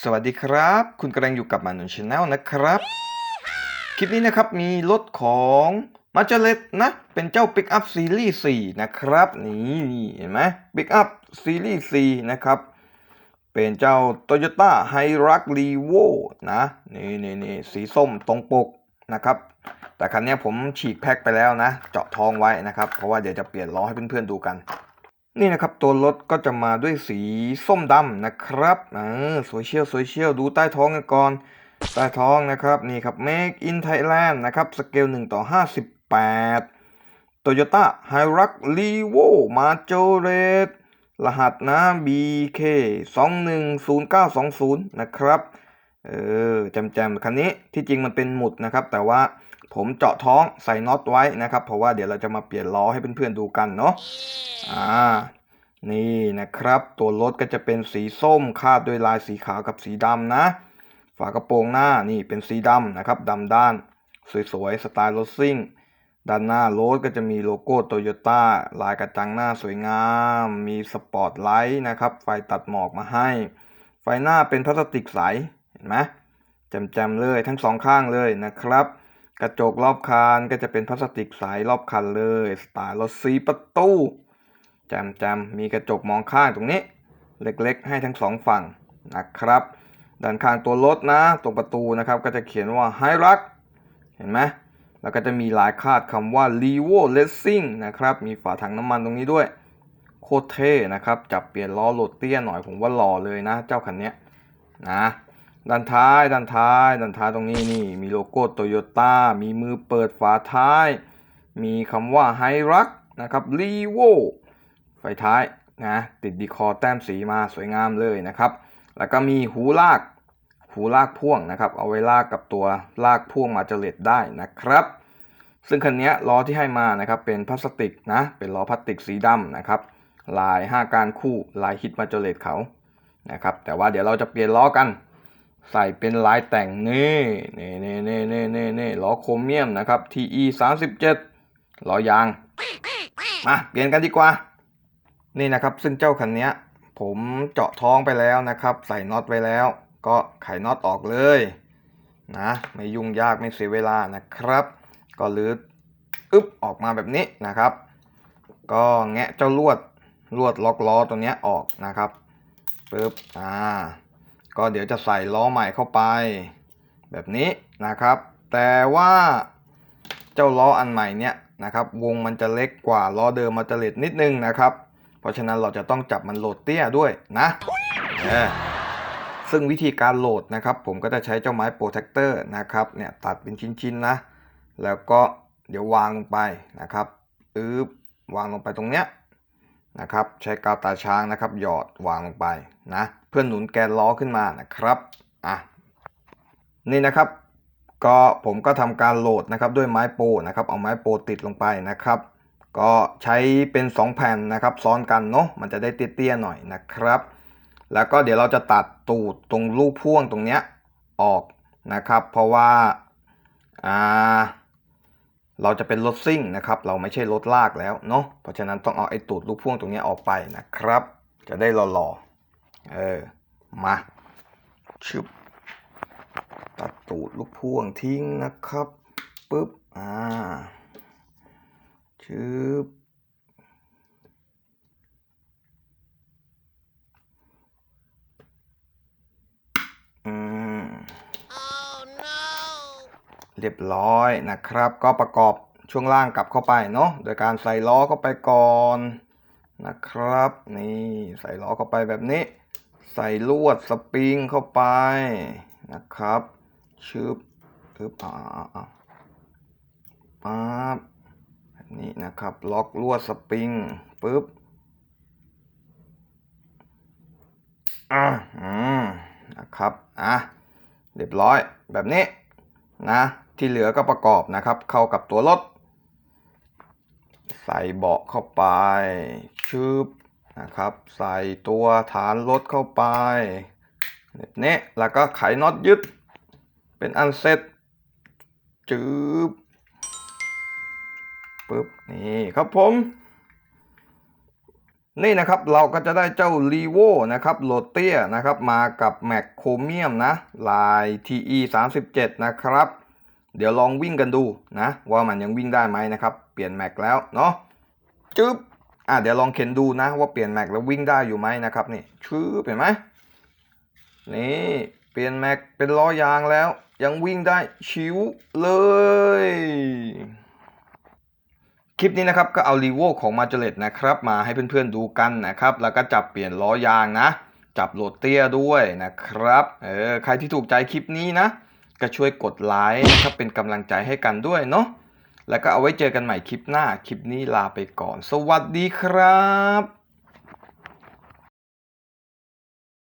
สวัสดีครับ คุณกำลังอยู่กับมานุนชาแนลนะครับ คลิปนี้นะครับมีรถของมาจ a เลตนะ เป็นเจ้า Pick Up Series 4 นะครับนี่นี่เห็นไหม Pick Up Series 4 นะครับ เป็นเจ้า Toyota Hilux Revo นะ นี่นี่นี่สีส้มตรงปกนะครับ แต่คันนี้ผมฉีกแพ็คไปแล้วนะ เจาะทองไว้นะครับ เพราะว่าเดี๋ยวจะเปลี่ยนล้อให้เพื่อนๆดูกัน นี่นะครับตัวรถก็จะมาด้วยสีส้มดำนะครับเออสวยเชียวสวยเชียวดูใต้ท้องกันก่อน ใต้ท้องนะครับนี่ครับ Make in Thailand นะครับสเกล1ต่อ 58 Toyota Hilux Revo Majorette รหัสนะ BK 210920 นะครับ เออจำจำๆคันนี้ที่จริงมันเป็นหมุดนะครับ แต่ว่า ผมเจาะท้องใส่น็อตไว้นะครับ เพราะว่าเดี๋ยวเราจะมาเปลี่ยนล้อให้เพื่อนๆดูกันเนาะอ่านี่นะครับ ตัวรถก็จะเป็นสีส้มคาดด้วยลายสีขาวกับสีดำนะ ฝากระโปรงหน้านี่เป็นสีดำนะครับดำด้าน สวยๆสไตล์รถซิ่ง ด้านหน้ารถก็จะมีโลโก้โตโยต้าลายกระจังหน้าสวยงาม มีสปอตไลท์นะครับ ไฟตัดหมอกมาให้ ไฟหน้าเป็นพลาสติกใสเห็นไหมแจมๆเลยทั้งสองข้างเลยนะครับ กระจกรอบคันก็จะเป็นพลาสติกใสรอบคันเลยสไตล์รถสีประตูจมแจมมีกระจกมองข้างตรงนี้ เล็กๆ ให้ทั้งสองฝั่งนะครับด้านข้างตัวรถนะ ตรงประตูนะครับ ก็จะเขียนว่า h i r u x เห็นไหมแล้วก็จะมีลายคาดคำว่า r e v o Racing นะครับ มีฝาถังน้ำมันตรงนี้ด้วย โคตรเท่นะครับ จับเปลี่ยนล้อโหลดเตี้ยหน่อยผมว่าหล่อเลยนะ เจ้าคันนี้นะ ด้านท้ายด้านท้ายด้านท้ายตรงนี้นี่มีโลโก้โตโยต้ามีมือเปิดฝาท้าย มีคำว่า h i r u x นะครับ r e v o ไฟท้ายนะติดดีคอร์แต้มสีมาสวยงามเลยนะครับ แล้วก็มีหูลาก หูลากพ่วงนะครับ เอาไว้ลากกับตัวลากพ่วงมาเจเลตได้นะครับ ซึ่งคันนี้ล้อที่ให้มานะครับเป็นพลาสติกนะเป็นล้อพลาสติกสีดำนะครับลาย 5 การคู่ลายฮิตมาเจเลตเขานะครับแต่ว่าเดี๋ยวเราจะเปลี่ยนล้อกัน ใส่เป็นลายแต่งนี่นี่นี่นี่นี่นี่นี่ล้อโครเมียมนะครับ TE 37ล้อยาง มาเปลี่ยนกันดีกว่า นี่นะครับซึ่งเจ้าคันนี้ผมเจาะท้องไปแล้วนะครับ ใส่น็อตไว้แล้ว ก็ไขน็อตออกเลยนะไม่ยุ่งยากไม่เสียเวลานะครับ ก็ลืออึ๊บออกมาแบบนี้นะครับ ก็แงะเจ้าลวดลวดล็อกล้อตัวนี้ออกนะครับปึ๊บอ่า ก็เดี๋ยวจะใส่ล้อใหม่เข้าไป แบบนี้นะครับ แต่ว่าเจ้าล้ออันใหม่เนี้ยนะครับ วงมันจะเล็กกว่าล้อเดิมมาจะเล็ดนิดนึงนะครับ เพราะฉะนั้นเราจะต้องจับมันโหลดเตี้ยด้วยนะซึ่งวิธีการโหลดนะครับ ผมก็จะใช้เจ้าไม้โปรเทคเตอร์นะครับเนี่ยตัดเป็นชิ้นๆนะ แล้วก็เดี๋ยววางลงไปนะครับอึ๊บวางลงไปตรงเนี้ย นะครับ ใช้กาวตาช้างนะครับ หยอดวางลงไปนะเพื่อหนุนแกนล้อขึ้นมานะครับอะนี่นะครับ ก็ผมก็ทำการโหลดนะครับด้วยไม้โปรนะครับ เอาไม้โปรติดลงไปนะครับ ก็ใช้เป็น 2 แผ่นนะครับซ้อนกันเนาะมันจะได้เตี้ยๆหน่อยนะครับ แล้วก็เดี๋ยวเราจะตัดตูดตรงลูกพ่วงตรงเนี้ยออกนะครับ เพราะว่าอ่า เราจะเป็นรถซิ่งนะครับ เราไม่ใช่รถลากแล้วเนาะ เพราะฉะนั้นต้องเอาไอ้ตูดลูกพ่วงตรงนี้ออกไปนะครับ จะได้หล่อๆ เออ มาชึบตัดตูดลูกพ่วงทิ้งนะครับ ปึ๊บ อ่าชึบ เรียบร้อยนะครับ ก็ประกอบช่วงล่างกลับเข้าไปเนาะโดยการใส่ล้อเข้าไปก่อนนะครับ นี่ใส่ล้อเข้าไปแบบนี้ ใส่ลวดสปริงเข้าไปนะครับชึบปึ๊บอ่าอ่าอ่าปั๊บแบบนี้นะครับ ล็อกลวดสปริงปึ๊บอ่าอืมนะครับอะเรียบร้อยแบบนี้นะ ที่เหลือก็ประกอบนะครับ เข้ากับตัวรถ ใส่เบาะเข้าไปชึบนะครับ ใส่ตัวฐานรถเข้าไปแบบนี้แล้วก็ไขน็อตยึด เป็นอันเสร็จจืบปึ๊บนี่ครับผม นี่นะครับเราก็จะได้เจ้า r e v o นะครับโรเตียนะครับ มากับแม็กโครเมียมนะ ลาย TE 37 นะครับ เดี๋ยวลองวิ่งกันดูนะ ว่ามันยังวิ่งได้ไหมนะครับ เปลี่ยนแม็กแล้วเนาะจึ๊บอะเดี๋ยวลองเข็นดูนะ ว่าเปลี่ยนแม็กแล้ววิ่งได้อยู่ไหมนะครับนี่ชื้อเห็นไหมนี่เปลี่ยนแม็กเป็นล้อยางแล้ว ยังวิ่งได้ชิวเลย คลิปนี้นะครับก็เอารีโวของมาเจเลตนะครับ มาให้เพื่อนๆดูกันนะครับ แล้วก็จับเปลี่ยนล้อยางนะ จับโหลดเตี้ยด้วยนะครับเออใครที่ถูกใจคลิปนี้นะ ก็ช่วยกดไลค์นะครับเป็นกำลังใจให้กันด้วยเนาะแล้วก็เอาไว้เจอกันใหม่คลิปหน้า คลิปนี้ลาไปก่อน สวัสดีครับ